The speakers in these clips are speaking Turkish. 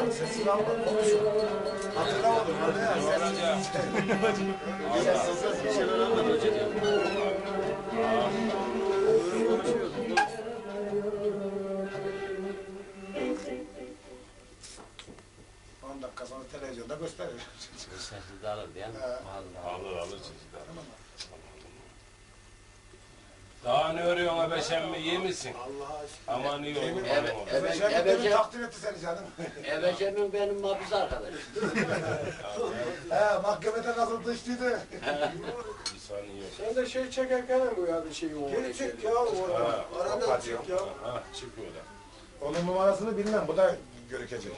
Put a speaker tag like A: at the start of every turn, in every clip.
A: Konuşacağım, sesini alma, konuşun. Hatırlamadım, hadi ya, sessiz. Bir şeyler anlat hoca diyor. On dakika sonra televizyonda gösterir.
B: Sessiz de alır değil mi?
C: Alır alır çocuklar. Daha ne örüyorsun abeşem mi? İyi misin?
A: Allah aşkına.
C: Aman iyi olur.
A: ol.
B: Evet,
C: aman.
B: Ebece-
A: takdir etti seni canım.
B: Ebecemin benim mabuz arkadaşım.
A: He, mahkemede nasıl dıştıydı.
C: Olur.
D: Sen de şey çekerken mi bu ya bir şeyi o?
A: Geri çık ya orada.
C: Ha,
A: Arada çık ya.
C: Ha, çık öyle.
A: Onun numarasını bilmem, bu da görükecek.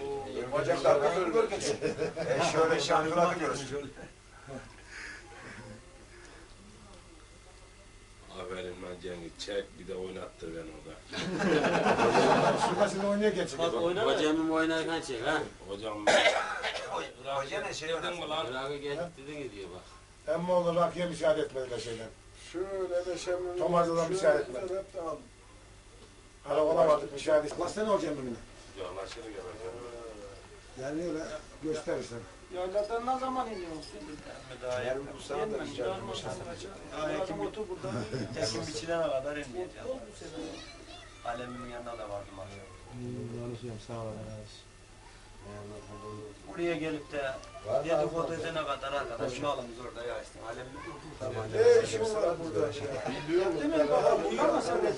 E: Bacaklar nasıl görkecek? E şöyle şampiyonatı görürsün.
C: Aferin lan Cengiz. Çek bir de oynattır beni o da.
A: Şurada şimdi oynaya geçecek.
B: Hocamın oynarken çek ha.
C: Hocam
E: Hoca ne şey
C: Dedin mi lan?
B: Irak'a getirdin diyor bak.
A: Emmi oğlu Rakiye müsaade etmedi de şeyler.
D: Şöyle beşemin...
A: Tomarcıdan bir şey etme.
D: Hep de al.
A: Hala olamadık müsaade etmedi. Lan sen olacaksın bugün.
C: Yağlaşır gelecek.
A: Yani öyle gösterirsen.
D: Yayladan ne zaman iniyorsun?
E: Yarın bu sana da rica ederim.
D: Adam otur burada.
F: Kesin biçilene kadar inmeyeceğim. Alemin yanına da vardım abi. Buraya gelip de dedikodu edene kadar arkadaş şu alımız orada ya işte. Alemin
D: Ne işin var burada? Değil mi? Baba burada mı sen de?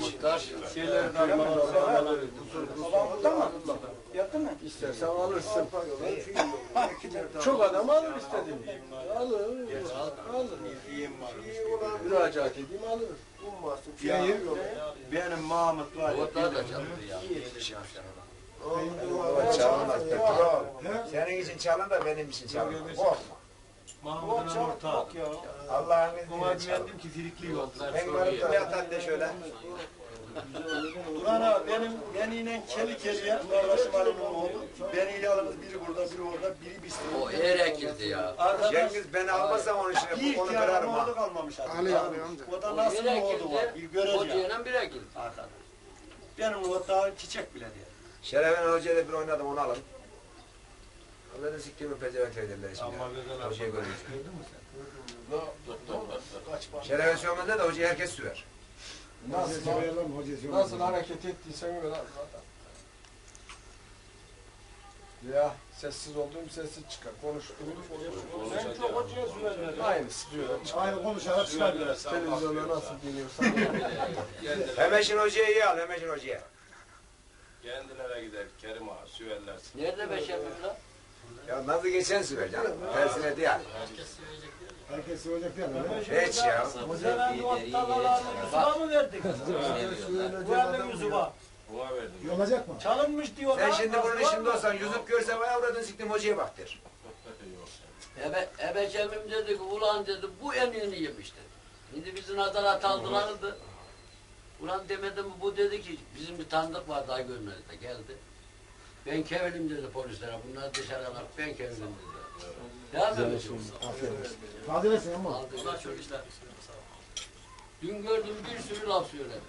B: Muhtar.
D: Şeyleri darmalar. Babam burada mı? Yattı mı?
G: İstersen alırsın. Çok adam alır istediğini. Alır. Alır. Müracaat edeyim alır.
D: Ya,
F: Benim Mahmut var ya.
B: Muhtar da çaldı ya.
E: Çalınmaz petrol. Senin için çalın da benim için çalın. Korkma.
F: Mahmut'un ortağı.
E: Allah'ın izniyle çalın.
F: güvendim ki firikli yoldu.
B: Muhtar
E: Ben varım da yatan de şöyle.
F: Ulan benim beniyle keli keliye kardeşim Ali'nin oğlu. Beni yalnız biri burada biri orada biri biz.
B: O er ekildi ya.
F: Arkadaş
E: Cengiz beni almazsan onun
F: bir
E: bu onu
F: tane
E: kırarım
F: oğlu
E: ha.
F: kalmamış artık.
A: Ali abi amca.
F: O da
B: O
F: nasıl bir oğlu var bir
B: ekildi.
F: göreceğim.
B: Hocayla bir ekildi.
F: Arkadaş. Benim o daha çiçek bile diye.
E: Şeref'in hocayla bir oynadım onu alın. Allah da siktiğimi pezevenk ederler şimdi.
C: Ama güzel
E: Hocayı görüyorsun. Şeref'e sövmende de hocayı herkes sürer.
A: Nasıl?
G: Nasıl hareket ettiysen öyle zaten. Ya sessiz olduğum sessiz çıkar. Konuştuğum
D: Sen çok hocaya süverler.
G: aynısı diyor.
A: Aynı konuşarak çıkar.
G: Televizyonda nasıl dinliyorsan.
E: Hemeşin hocayı iyi al, Hemeşin hocaya.
C: Kendilere gider Kerim ağa süverlersin.
B: Nerede beşerlik lan?
E: Ya nasıl geçen sürer canım. Tersine değil.
A: Herkes söyleyecek değil mi?
E: Hiç ya.
D: Sen o tarlalarını Yusuf'a mı verdik? Bu elde Yusuf'a.
C: Buna verdim.
A: İyi Olacak mı?
D: Çalınmış diyorlar.
E: Sen şimdi bunun içinde olsan yüzüp görse vay avradın siktim hocaya bak der.
B: Ebe, ebecemim dedi ki ulan dedi bu en iyini yemiş dedi. Şimdi bizi nazara kaldırardı. Ulan demedim mi bu dedi ki bizim bir tanıdık var daha görmedi geldi. Ben kevilim dedi polislere bunları dışarı alıp ben kevilim dedi.
A: Aferin. Fazil etsin ama.
B: Aldılar çok işler. Dün gördüm bir sürü laf söyledi.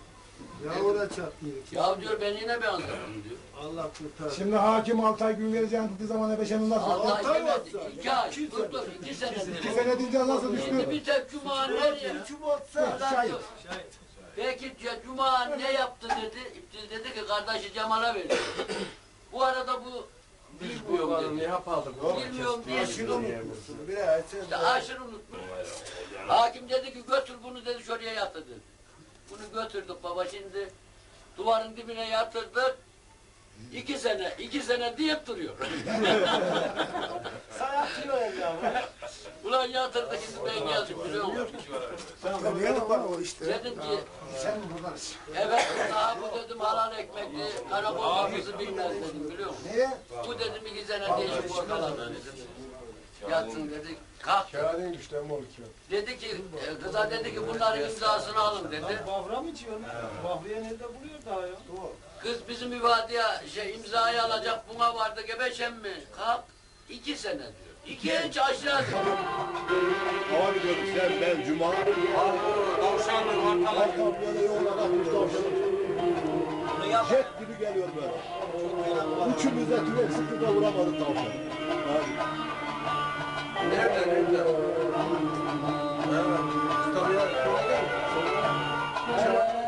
G: Ya o da çatlıyor.
B: Ya diyor ben yine beğendim diyor.
G: Allah kurtar.
A: Şimdi hakim Altay vereceğin dediği zaman Ebeşen'in nasıl? Altay
B: ay demedi. İki ay. Dur dur iki sene
A: İki sene deyince nasıl
B: Şimdi
A: düştü?
B: bir tek cuma nereye?
A: Şahit.
B: Peki ya Cuma ne yaptı dedi. İptil dedi ki kardeşi Cemal'a verdi. Bu arada bu bilmiyorum
G: Ne
B: dedi.
G: yapalım?
B: Bilmiyorum diye
G: Aşırı unutmuşsun. Sen
B: İşte aşırı unutmuş. Hakim dedi ki götür bunu dedi şuraya yatır dedi. Bunu götürdük baba şimdi duvarın dibine yatırdık. İki sene, iki sene deyip duruyor.
D: Sayatıyor ya.
B: Ulan yatırdık şimdi ben geldim biliyor musun?
A: Diyemem bak o işte.
B: Dedim ki
A: Sen buradasın.
B: evet daha bu dedim halal ekmekli karakol kapısı bilmez dedim biliyor musun?
A: Niye?
B: Bu dedim iki sene değişik ortalarda dedim. Yatsın dedi. Kalk.
G: Kağıdın güçlü ama ol kağıt.
B: Dedi ki e, kıza dedi ki bunların imzasını alın dedi.
D: Bafra mı içiyorsun? Bafra'ya nerede buluyor daha ya?
B: Kız bizim ifadeye şey imzayı alacak buna vardı gebeşem mi? Kalk. iki sene diyor. İki inç aşağı diyor.
C: Abi diyorum sen ben Cuma.
A: Kapıya da yoğun adam, üç tavşan. jet gibi geliyor böyle. Üçümüz de tüfek sıktı da vuramadık tavşan. Abi.
E: Nerede nerede?
F: Paşa var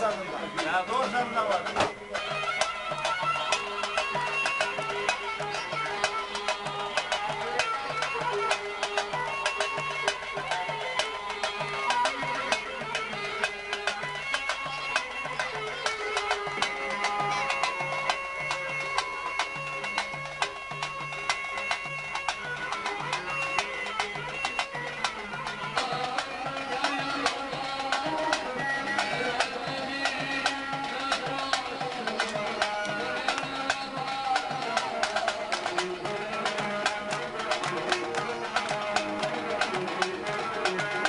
F: sandım. Ya doğru sandım da var.